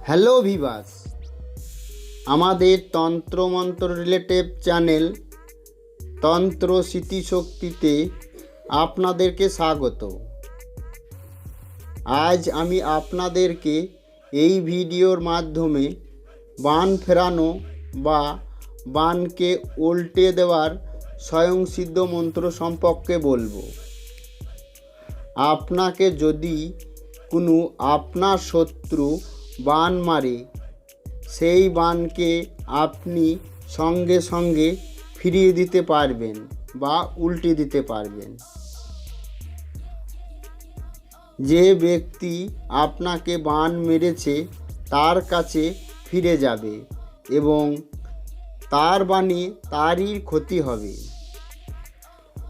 Hello Vivas আমাদের তন্ত্রমন্ত্র relative channel তন্ত্র স্মৃতিশক্তিতে আপনাদেরকে স্বাগত। আজ আমি আপনাদেরকে এই ভিডিওর মাধ্যমে বান ফেরানো বা বানকে উল্টে দেওয়ার স্বয়ংসিদ্ধ মন্ত্র সম্পর্কে বলব। আপনাকে যদি কোনো আপনার শত্রু বান মারে। সেই বানকে আপনি সঙ্গে সঙ্গে ফিরিয়ে দিতে পারবেন বা উল্টে দিতে পারবেন। যে ব্যক্তি আপনাকে বান মেরেছে, তার কাছে ফিরে যাবে এবং তার বাণী তারই ক্ষতি হবে।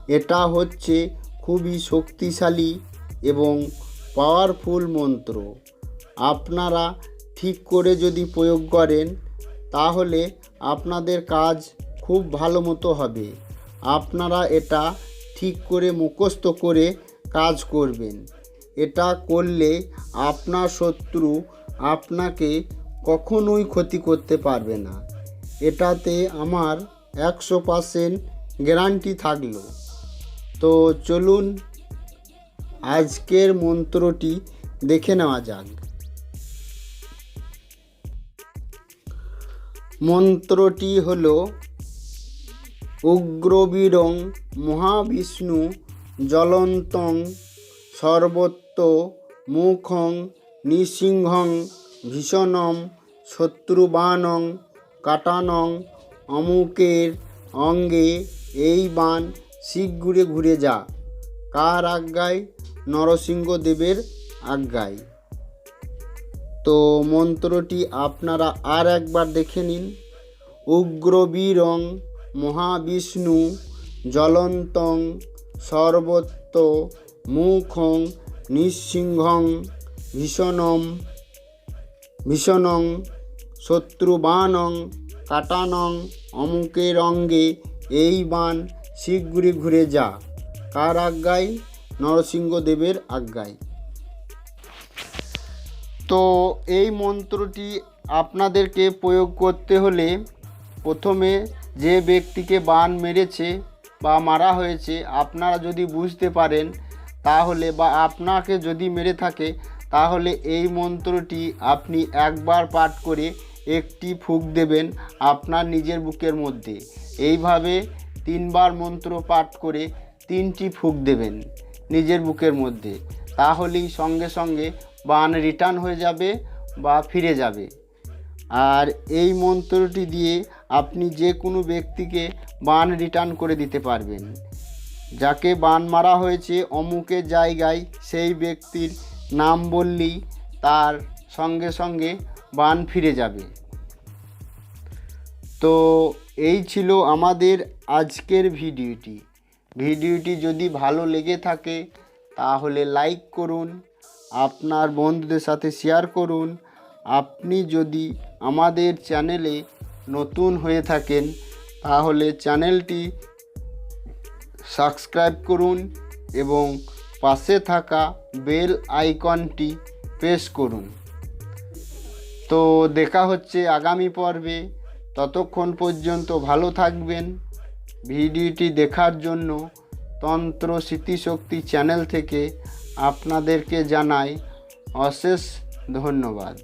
এটা হচ্ছে খুবই শক্তিশালী এবং পাওয়ারফুল মন্ত্র। আপনারা ঠিক করে যদি প্রয়োগ করেন, তাহলে আপনাদের কাজ খুব ভালো মতো হবে। আপনারা এটা ঠিক করে মুখস্থ করে কাজ করবেন। এটা করলে আপনার শত্রু আপনাকে কখনোই ক্ষতি করতে পারবে না। এটাতে আমার একশো পার্সেন্ট গ্যারান্টি থাকল। তো চলুন, আজকের মন্ত্রটি দেখে নেওয়া যাক। মন্ত্রটি হল উগ্রবীরং মহাবিষ্ণু জ্বলন্তং সর্বত্র মুখং নৃসিংহং ভীষণম শত্রুবাণং কাটানং অমুকের অঙ্গে এই বান শীঘ্রে ঘুরে যা। কার আজ্ঞায়? নরসিংহদেবের আজ্ঞায়। তো মন্ত্রটি আপনারা আর একবার দেখে নিন। উগ্রবীরং মহাবিষ্ণু জ্বলন্তং সর্বত্র মুখং নৃসিংহং ভীষণম ভীষণং শত্রুবাণং কাটানং অমুকের অঙ্গে এই বান শীঘ্রই ঘুরে যা। কার আজ্ঞায়? নরসিংহদেবের আজ্ঞায়। তো এই মন্ত্রটি আপনাদেরকে প্রয়োগ করতে হলে প্রথমে যে ব্যক্তিকে বান মেরেছে বা মারা হয়েছে আপনারা যদি বুঝতে পারেন তাহলে বা আপনাকে যদি মেরে থাকে তাহলে এই মন্ত্রটি আপনি একবার পাঠ করে একটি ফুক দেবেন আপনার নিজের বুকের মধ্যে। এইভাবে তিনবার মন্ত্র পাঠ করে তিনটি ফুক দেবেন নিজের বুকের মধ্যে। তাহলেই সঙ্গে সঙ্গে বান রিটার্ন হয়ে যাবে বা ফিরে যাবে। আর এই মন্ত্রটি দিয়ে আপনি যে কোনো ব্যক্তিকে বান রিটার্ন করে দিতে পারবেন। যাকে বান মারা হয়েছে অমুকের জায়গায় সেই ব্যক্তির নাম বললেই তার সঙ্গে সঙ্গে বান ফিরে যাবে। তো এই ছিল আমাদের আজকের ভিডিওটি। ভিডিওটি যদি ভালো লেগে থাকে তাহলে লাইক করুন আপনার বন্ধুদের সাথে শেয়ার করুন। আপনি যদি আমাদের চ্যানেলে নতুন হয়ে থাকেন, তাহলে চ্যানেলটি সাবস্ক্রাইব করুন এবং পাশে থাকা বেল আইকনটি প্রেস করুন। তো দেখা হচ্ছে আগামী পর্বে। ততক্ষণ পর্যন্ত ভালো থাকবেন। ভিডিওটি দেখার জন্য তন্ত্র স্মৃতিশক্তি চ্যানেল থেকে আপনাদেরকে জানাই অশেষ ধন্যবাদ।